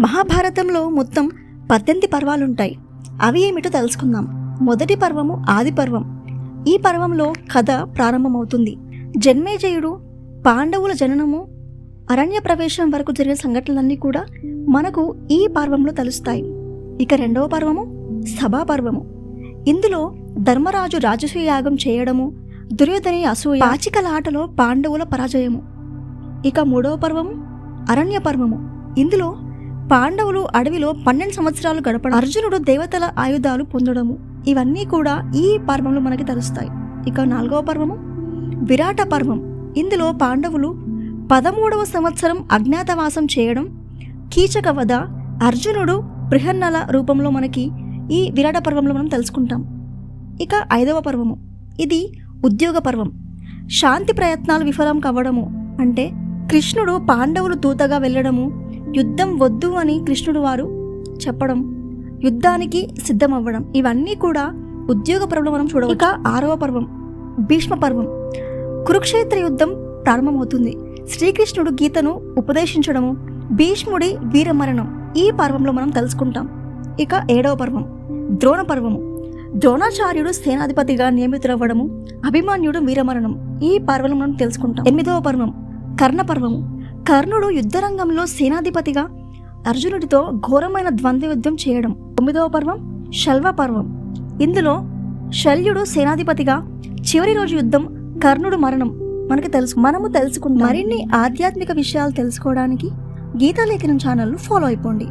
మహాభారతంలో మొత్తం పద్దెనిమిది పర్వాలుంటాయి. అవి ఏమిటో తెలుసుకుందాం. మొదటి పర్వము ఆది పర్వం. ఈ పర్వంలో కథ ప్రారంభమవుతుంది. జన్మేజయుడు పాండవుల జననము అరణ్య ప్రవేశం వరకు జరిగిన సంఘటనలన్నీ కూడా మనకు ఈ పర్వంలో తెలుస్తాయి. ఇక రెండవ పర్వము సభా పర్వము. ఇందులో ధర్మరాజు రాజసూయ యాగం చేయడము దుర్యోధని అసూయ పాచికల ఆటలో పాండవుల పరాజయము. ఇక మూడవ పర్వము అరణ్య పర్వము. ఇందులో పాండవులు అడవిలో పన్నెండు సంవత్సరాలు గడపడం అర్జునుడు దేవతల ఆయుధాలు పొందడము ఇవన్నీ కూడా ఈ పర్వంలో మనకి తెలుస్తాయి. ఇక నాలుగవ పర్వము విరాట పర్వం. ఇందులో పాండవులు పదమూడవ సంవత్సరం అజ్ఞాతవాసం చేయడం కీచక వధ అర్జునుడు బృహన్నల రూపంలో మనకి ఈ విరాట పర్వంలో మనం తెలుసుకుంటాం. ఇక ఐదవ పర్వము ఇది ఉద్యోగ పర్వం. శాంతి ప్రయత్నాలు విఫలం కావడము అంటే కృష్ణుడు పాండవులు దూతగా వెళ్ళడము యుద్ధం వద్దు అని కృష్ణుడు వారు చెప్పడం యుద్ధానికి సిద్ధమవ్వడం ఇవన్నీ కూడా ఉద్యోగ పర్వం మనం చూడవచ్చు. ఇక ఆరవ పర్వం భీష్మ పర్వం. కురుక్షేత్ర యుద్ధం ప్రారంభమవుతుంది. శ్రీకృష్ణుడు గీతను ఉపదేశించడము భీష్ముడి వీరమరణం ఈ పర్వంలో మనం తెలుసుకుంటాం. ఇక ఏడవ పర్వం ద్రోణ పర్వము. ద్రోణాచార్యుడు సేనాధిపతిగా నియమితులవ్వడము అభిమాన్యుడు వీరమరణం ఈ పర్వంలో మనం తెలుసుకుంటాం. ఎనిమిదవ పర్వం కర్ణ పర్వము. కర్ణుడు యుద్ధరంగంలో సేనాధిపతిగా అర్జునుడితో ఘోరమైన ద్వంద్వ యుద్ధం చేయడం. తొమ్మిదవ పర్వం శల్వ పర్వం. ఇందులో శల్యుడు సేనాధిపతిగా చివరి రోజు యుద్ధం కర్ణుడు మరణం. మనకు తెలుసు మనము తెలుసుకుంటాం. మరిన్ని ఆధ్యాత్మిక విషయాలు తెలుసుకోవడానికి గీతాలేఖనం ఛానల్ను ఫాలో అయిపోండి.